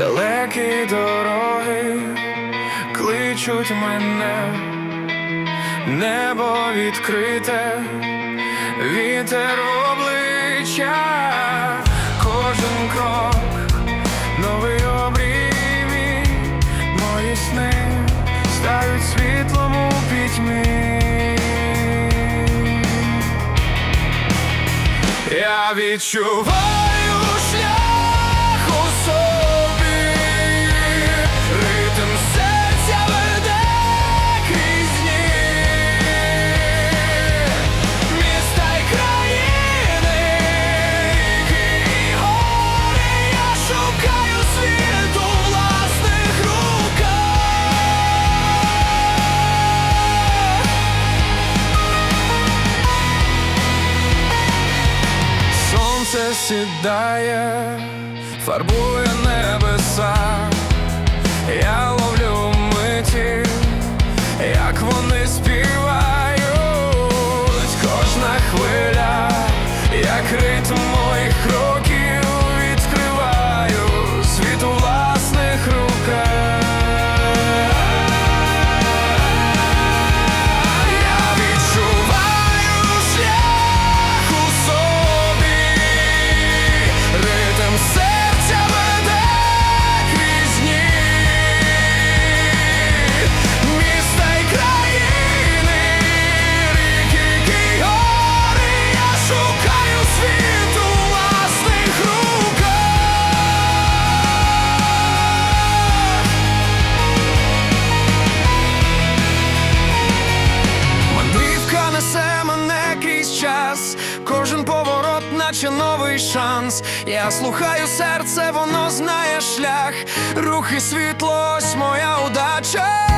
Ці дороги кличуть мене, небо відкрите, вітер обличчя, кожен крок, новий обрій мої сни стають світлом у пітьмі. Я відчуваю сідає, фарбує небеса, я ловлю миті, як вони співають, кожна хвиля, як ритм моїх кроків наче новий шанс. Я слухаю серце, воно знає шлях, рухи світло, ось моя удача.